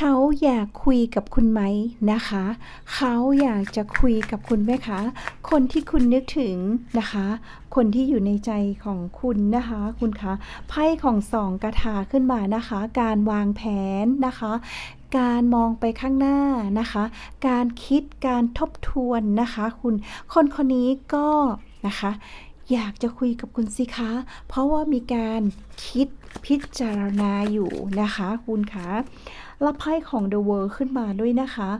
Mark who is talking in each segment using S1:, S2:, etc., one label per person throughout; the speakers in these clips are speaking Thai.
S1: เขาอยากคุยกับคุณไหมนะคะ เขาอยากจะคุยกับคุณไหมคะ คนที่คุณนึกถึงนะคะ คนที่อยู่ในใจของคุณนะคะ คุณคะไพ่ของสองกระถาขึ้นมานะคะ การวางแผนนะคะ การมองไปข้างหน้านะคะ การคิดการทบทวนนะคะ คุณคนคนนี้ก็นะคะ อยากจะคุยกับคุณสิคะ เพราะว่ามีการคิดพิจารณาอยู่นะคะ คุณคะรับไพ่ของ The World ขึ้นมาด้วยนะคะ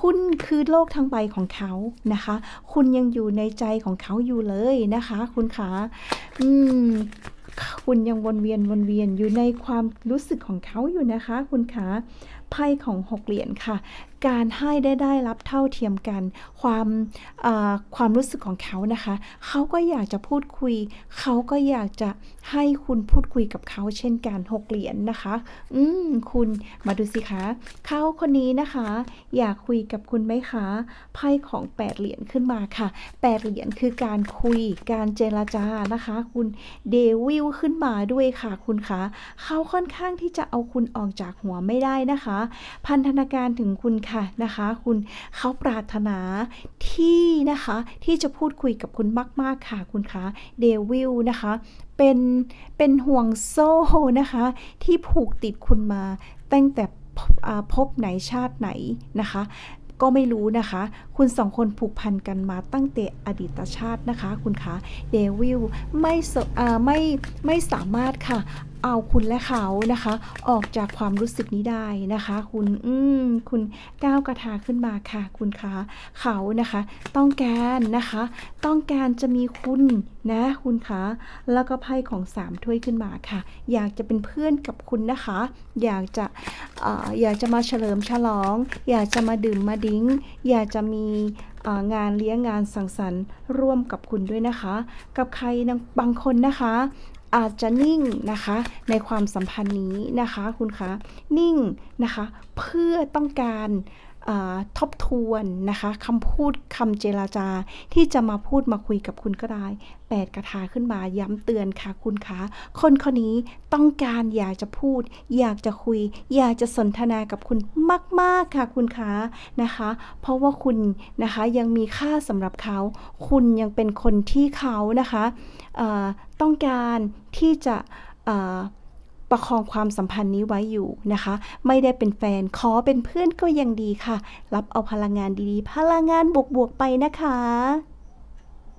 S1: คุณคือโลกทั้งใบของเขานะคะ คุณยังอยู่ในใจของเขาอยู่เลยนะคะ คุณคะอืมคุณยังวนเวียนวนเวียนอยู่ในความรู้สึกของเขาอยู่นะคะ คุณคะไพ่ของหกเหรียญค่ะ การให้ได้ได้รับเท่าเทียมกัน ความความรู้สึกของเขานะคะ เขาก็อยากจะพูดคุย เขาก็อยากจะให้คุณพูดคุยกับเขาเช่นกันหกเหรียญนะคะ อืมคุณมาดูสิคะเขาคนนี้นะคะ อยากคุยกับคุณไหมคะไพ่ของแปดเหรียญขึ้นมาค่ะแปดเหรียญคือการคุยการเจรจานะคะ คุณเดวิลขึ้นมาด้วยค่ะคุณคะเขาค่อนข้างที่จะเอาคุณออกจากหัวไม่ได้นะคะ พันธนาการถึงคุณค่ะ่ะนะคะ คุณเขาปรารถนาที่นะคะที่จะพูดคุยกับคุณมาก ๆ ค่ะคุณคะเดวิลนะคะเป็นเป็นห่วงโซ่นะคะ ที่ผูกติดคุณมาตั้งแต่พบไหนชาติไหนนะคะก็ไม่รู้นะคะ คุณสองคนผูกพันกันมาตั้งแต่อดีตชาตินะคะ คุณคะ เดวิลไม่ไม่ไม่สามารถค่ะ เอาคุณและเขานะคะ ออกจากความรู้สึกนี้ได้นะคะ คุณอืมคุณก้าวกระทาขึ้นมาค่ะ คุณคะเขานะคะ ต้องการนะคะ ต้องการจะมีคุณนะ คุณคะแล้วก็ไพ่ของสามถ้วยขึ้นมาค่ะ อยากจะเป็นเพื่อนกับคุณนะคะ อยากจะออยากจะมาเฉลิมฉลอง อยากจะมาดื่มมาดิ้ง อยากจะมีงานเลี้ยงงานสังสรรค์ร่วมกับคุณด้วยนะคะ กับใครบางคนนะคะ อาจจะนิ่งนะคะ ในความสัมพันธ์นี้นะคะคุณคะนิ่งนะคะ เพื่อต้องการ ทบทวนนะคะคำพูดคำเจราจาที่จะมาพูดมาคุยกับคุณก็ได้แปดกระทาขึ้นมาย้ำเตือนค่ะคุณคะคนคนนี้ต้องการอยากจะพูด อยากจะคุย อยากจะสนทนากับคุณมากๆค่ะคุณคะนะคะ เพราะว่าคุณนะคะยังมีค่าสำหรับเขา คุณยังเป็นคนที่เขานะคะต้องการที่จะ ประคองความสัมพันธ์นี้ไว้อยู่นะคะ ไม่ได้เป็นแฟนขอเป็นเพื่อนก็ยังดีค่ะ รับเอาพลังงานดีๆ พลังงานบวกๆไปนะคะ